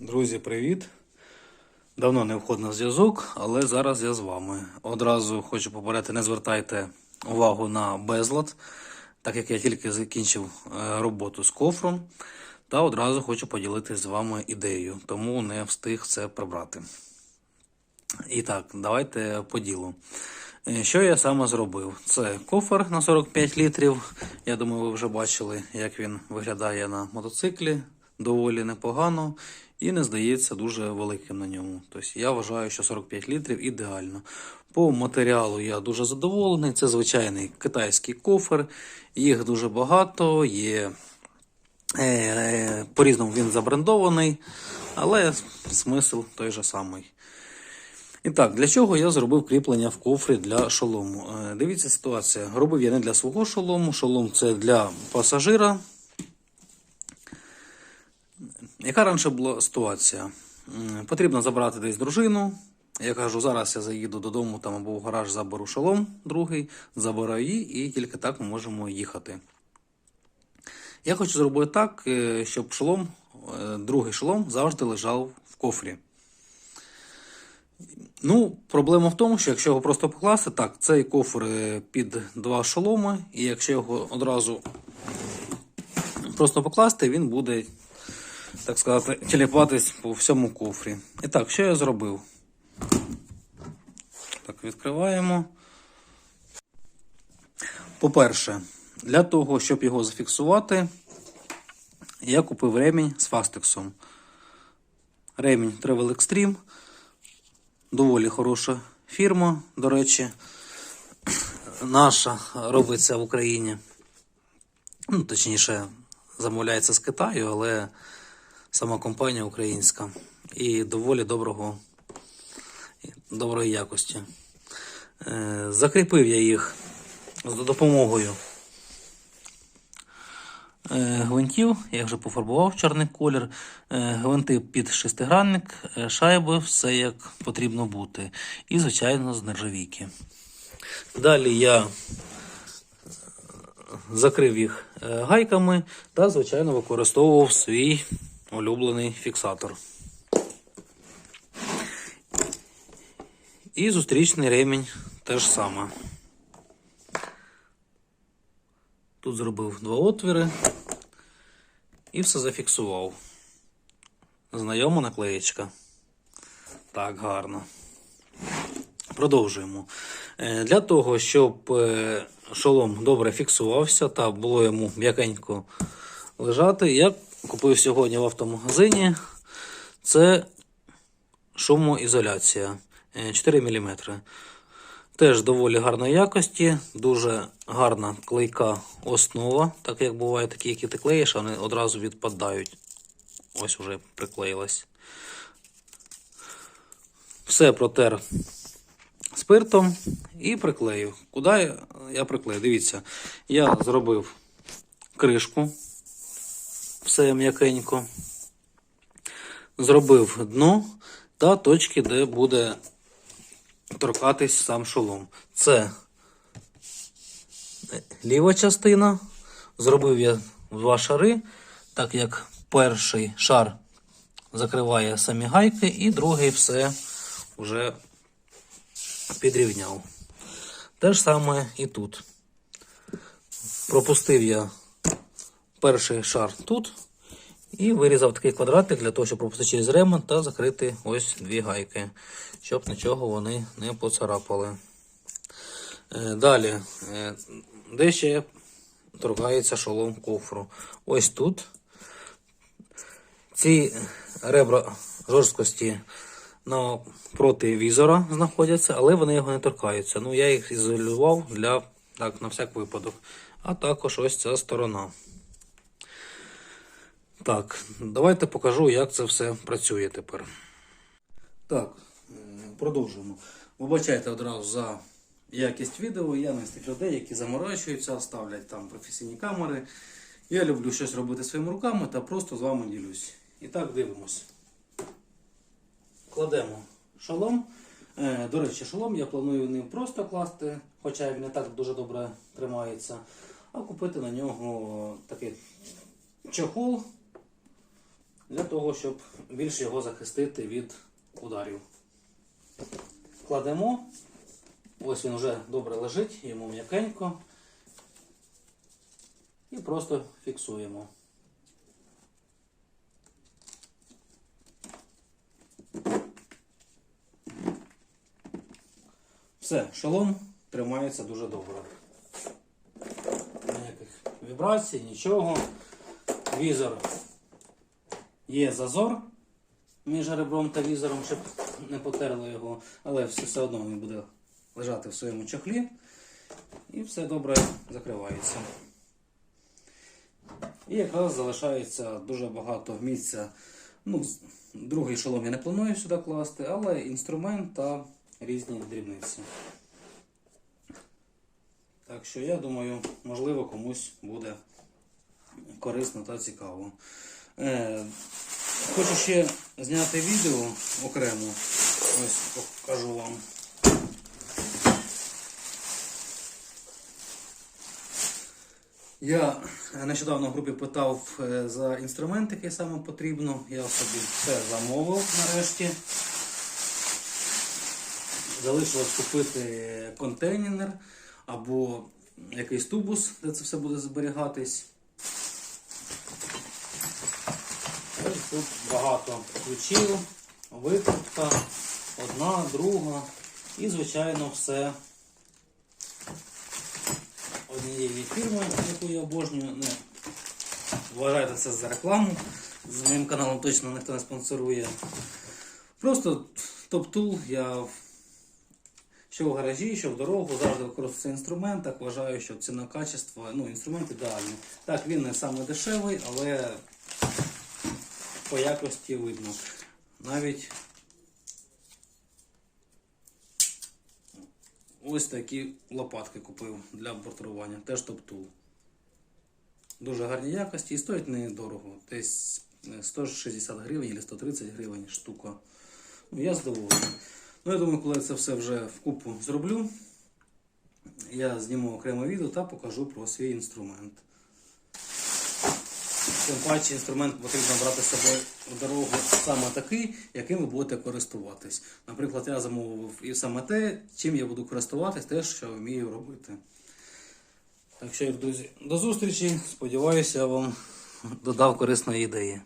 Друзі, привіт! Давно не входив на зв'язок, але зараз я з вами. Одразу хочу попередити, не звертайте увагу на безлад, так як я тільки закінчив е, роботу з кофром, та одразу хочу поділитися з вами ідеєю, тому не встиг це прибрати. І так, давайте по ділу. Е, Що я саме зробив? Це кофер на 45 літрів. Я думаю, ви вже бачили, як він виглядає на мотоциклі. Доволі непогано і не здається дуже великим на ньому. Тобто я вважаю, що 45 літрів ідеально. По матеріалу я дуже задоволений. Це звичайний китайський кофер. Їх дуже багато, є е, по-різному він забрендований, але смисл той же самий. І так, для чого я зробив кріплення в кофрі для шолому? Е, Дивіться ситуація. Робив я не для свого шолому. Шолом це для пасажира. Яка раніше була ситуація? Потрібно забрати десь дружину. Я кажу, зараз я заїду додому там або в гараж заберу шолом другий, забираю її, і тільки так ми можемо їхати. Я хочу зробити так, е, щоб шолом, е, другий шолом завжди лежав в кофрі. Ну, проблема в тому, що якщо його просто покласти, так, цей кофр е, під два шоломи, і якщо його одразу просто покласти, він буде, так сказати, тіліпатись по всьому кофрі. І так, що я зробив? Так, відкриваємо. По-перше, для того, щоб його зафіксувати, я купив ремінь з фастексом. Ремінь Travel Extreme. Доволі хороша фірма, до речі. Наша робиться в Україні. Ну, точніше, замовляється з Китаю, але сама компанія українська. І доволі доброго, доброї якості. Е, Закріпив я їх за допомогою е, гвинтів, я вже пофарбував чорний колір. Е, Гвинти під шестигранник, шайби, все як потрібно бути. І, звичайно, з нержавійки. Далі я закрив їх гайками та, звичайно, використовував свій улюблений фіксатор. І зустрічний ремінь теж саме. Тут зробив два отвіри і все зафіксував. Знайома наклеєчка. Так, гарно. Продовжуємо. Е, Для того, щоб е, шолом добре фіксувався та було йому м'якенько лежати, я купив сьогодні в автомагазині. Це шумоізоляція е, 4 мм. Теж доволі гарної якості, дуже гарна клейка основа, так як буває такі, які ти клеїш, вони одразу відпадають. Ось уже приклеїлась. Все протер спиртом і приклею. Куди я приклею? Дивіться, я зробив кришку, все м'якенько. Зробив дно та точки, де буде торкатись сам шолом. Це ліва частина. Зробив я два шари, так як перший шар закриває самі гайки, і другий все вже підрівняв. Те ж саме і тут. Пропустив я перший шар тут і вирізав такий квадратик для того, щоб пропустити через ремонт та закрити ось дві гайки, щоб нічого вони не поцарапали. Е, Далі, е, де ще торкається шолом кофру. Ось тут. Ці ребра жорсткості проти візора знаходяться, але вони його не торкаються. Ну, я їх ізолював для так, на всяк випадок. А також ось ця сторона. Так, давайте покажу, як це все працює тепер. Так, продовжуємо. Вибачайте одразу за якість відео. Я не з тих людей, які заморачуються, ставлять там професійні камери. Я люблю щось робити своїми руками та просто з вами ділюсь. І так дивимось. Кладемо шолом. Е, До речі, шолом я планую не просто класти, хоча він не так дуже добре тримається, а купити на нього такий чохол для того, щоб більше його захистити від ударів. Кладемо. Ось він вже добре лежить, йому м'якенько. І просто фіксуємо. Все, шолом тримається дуже добре. Ніяких вібрацій, нічого. Візор є зазор між ребром та візором, щоб не потерло його, але все, все одно він буде лежати в своєму чохлі і все добре закривається. І якраз залишається дуже багато місця. Ну, другий шолом я не планую сюди класти, але інструмент та різні дрібниці. Так що я думаю, можливо, комусь буде корисно та цікаво. Е, хочу ще зняти відео окремо. Ось покажу вам. Я нещодавно в групі питав е, за інструмент, який саме потрібно. Я собі все замовив нарешті. Залишилось купити контейнер або якийсь тубус, де це все буде зберігатись. Ось тут багато ключів, викрутка, одна, друга і, звичайно, все однієї фірми, яку я обожнюю. Не вважайте це за рекламу. З моїм каналом точно ніхто не спонсорує. Просто топ-тул я що в гаражі, що в дорогу завжди використовую цей інструмент. Так вважаю, що ціна качество, ну, інструмент ідеальний. Так, він не саме дешевий, але по якості видно. Навіть ось такі лопатки купив для бортурування. Теж топ-тул. Дуже гарні якості і стоять недорого. Десь е, 160 гривень або 130 гривень штука. Ну, я задоволений. Ну, я думаю, коли це все вже вкупу зроблю, я зніму окреме відео та покажу про свій інструмент. Тим паче інструмент потрібно брати з собою в дорогу саме такий, яким ви будете користуватись. Наприклад, я замовив і саме те, чим я буду користуватись, те, що вмію робити. Так що, друзі, до зустрічі. Сподіваюся, я вам додав корисної ідеї.